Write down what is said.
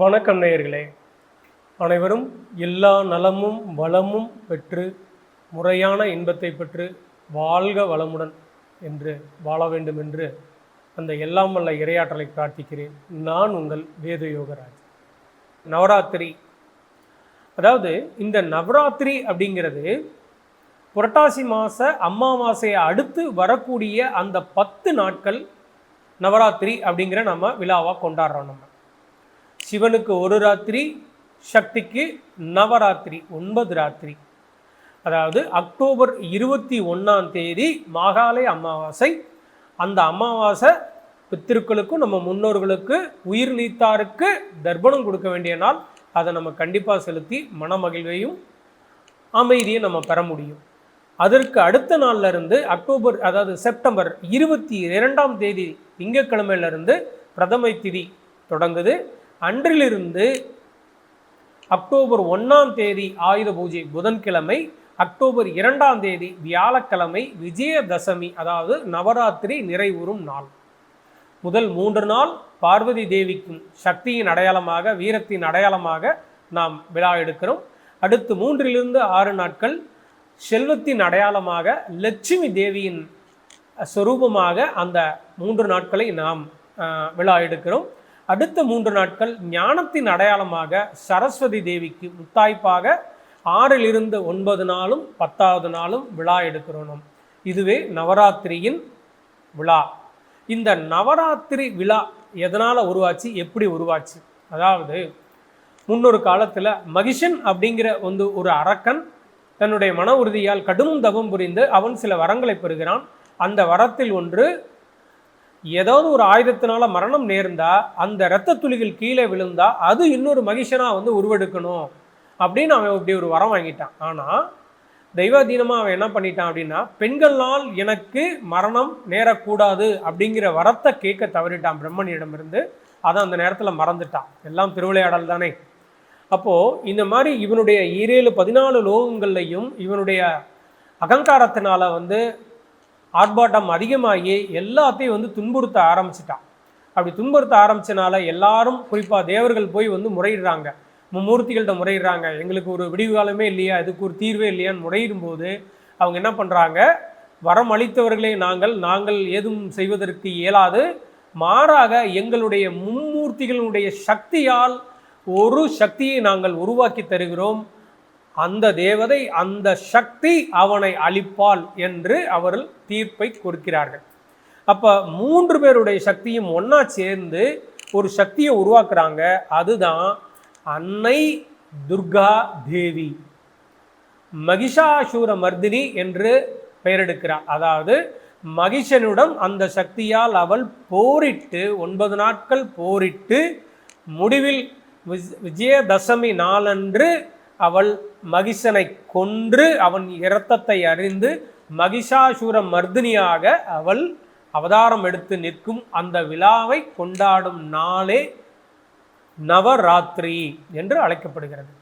வணக்கம் நேயர்களே. அனைவரும் எல்லா நலமும் வளமும் பெற்று முறையான இன்பத்தை பெற்று வாழ்க வளமுடன் என்று வாழ வேண்டும் என்று அந்த எல்லாம் வல்ல இரையாற்றலை பிரார்த்திக்கிறேன். நான் உங்கள் வேத யோகராஜ். நவராத்திரி. அதாவது இந்த நவராத்திரி அப்படிங்கிறது புரட்டாசி மாத அம்மாவாசையை அடுத்து வரக்கூடிய அந்த பத்து நாட்கள் நவராத்திரி அப்படிங்கிற நம்ம விழாவாக கொண்டாடுறோம் நம்ம. சிவனுக்கு ஒரு ராத்திரி சக்திக்கு நவராத்திரி ஒன்பது ராத்திரி. அதாவது அக்டோபர் இருபத்தி ஒன்றாம் தேதி மாகாலை அமாவாசை. அந்த அமாவாசை பித்திருக்களுக்கும் நம்ம முன்னோர்களுக்கு உயிர் நீத்தாருக்கு தர்ப்பணம் கொடுக்க வேண்டிய நாள். அதை நம்ம கண்டிப்பாக செலுத்தி மனமகிழ்வையும் அமைதியை நம்ம பெற முடியும். அதற்கு அடுத்த நாளில் இருந்து அக்டோபர் அதாவது செப்டம்பர் இருபத்தி இரண்டாம் தேதி திங்கக்கிழமையிலிருந்து பிரதமை திதி தொடங்குது. அன்றிலிருந்து அக்டோபர் ஒன்றாம் தேதி ஆயுத பூஜை புதன்கிழமை அக்டோபர் இரண்டாம் தேதி வியாழக்கிழமை விஜயதசமி அதாவது நவராத்திரி நிறைவுறும் நாள். முதல் மூன்று நாள் பார்வதி தேவிக்கும் சக்தியின் அடையாளமாக வீரத்தின் அடையாளமாக நாம் விழா எடுக்கிறோம். அடுத்து மூன்றிலிருந்து ஆறு நாட்கள் செல்வத்தின் அடையாளமாக லட்சுமி தேவியின் சொரூபமாக அந்த மூன்று நாட்களை நாம் விழா எடுக்கிறோம். அடுத்த மூன்று நாட்கள் ஞானத்தின் அடையாளமாக சரஸ்வதி தேவிக்கு முத்தாய்ப்பாக ஆறிலிருந்து ஒன்பது நாளும் பத்தாவது நாளும் விழா எடுக்கிறோம். இதுவே நவராத்திரியின் விழா. இந்த நவராத்திரி விழா எதனால் உருவாச்சு? எப்படி உருவாச்சு? அதாவது முன்னொரு காலத்தில் மகிஷன் அப்படிங்கிற வந்து ஒரு அரக்கன் தன்னுடைய மன உறுதியால் கடும் தவம் புரிந்து அவன் சில வரங்களை பெறுகிறான். அந்த வரத்தில் ஒன்று ஏதாவது ஒரு ஆயுதத்தினால மரணம் நேர்ந்தா அந்த இரத்த துளிகள் கீழே விழுந்தா அது இன்னொரு மகிஷனா வந்து உருவெடுக்கணும் அப்படின்னு அவன் இப்படி ஒரு வரம் வாங்கிட்டான். ஆனால் தெய்வாதீனமாக அவன் என்ன பண்ணிட்டான் அப்படின்னா பெண்களால் எனக்கு மரணம் நேரக்கூடாது அப்படிங்கிற வரத்தை கேட்க தவறிட்டான் பிரம்மனிடமிருந்து. அதை அந்த நேரத்தில் மறந்துட்டான். எல்லாம் திருவிளையாடல் தானே. அப்போது இந்த மாதிரி இவனுடைய ஏழு பதினாலு லோகங்கள்லையும் இவனுடைய அகங்காரத்தினால வந்து ஆர்ப்பாட்டம் அதிகமாகி எல்லாத்தையும் வந்து துன்புறுத்த ஆரம்பிச்சிட்டான். அப்படி துன்புறுத்த ஆரம்பிச்சனால எல்லாரும் குறிப்பாக தேவர்கள் போய் வந்து முறையிடுறாங்க. மும்மூர்த்திகள்கிட்ட முறையிடுறாங்க. எங்களுக்கு ஒரு விடிவு காலமே இல்லையா? இதுக்கு ஒரு தீர்வே இல்லையான்னு முறையிடும் போது அவங்க என்ன பண்ணுறாங்க வரம் அளித்தவர்களே நாங்கள் நாங்கள் ஏதும் செய்வதற்கு இயலாது. மாறாக எங்களுடைய மும்மூர்த்திகளுடைய சக்தியால் ஒரு சக்தியை நாங்கள் உருவாக்கி தருகிறோம். அந்த தேவதை அந்த சக்தி அவனை அழிப்பாள் என்று அவர்கள் தீர்ப்பை கொடுக்கிறார்கள். அப்போ மூன்று பேருடைய சக்தியும் ஒன்றா சேர்ந்து ஒரு சக்தியை உருவாக்குறாங்க. அதுதான் அன்னை துர்கா தேவி. மகிஷாசூர மர்தினி என்று பெயரெடுக்கிறார் அதாவது மகிஷனுடன் அந்த சக்தியால் அவள் போரிட்டு ஒன்பது நாட்கள் போரிட்டு முடிவில் விஜ- விஜயதசமி நாளன்று அவள் மகிஷனை கொன்று அவன் இரத்தத்தை அறிந்து மகிஷாசுர மர்தினியாக அவள் அவதாரம் எடுத்து நிற்கும் அந்த விழாவை கொண்டாடும் நாளே நவராத்திரி என்று அழைக்கப்படுகிறது.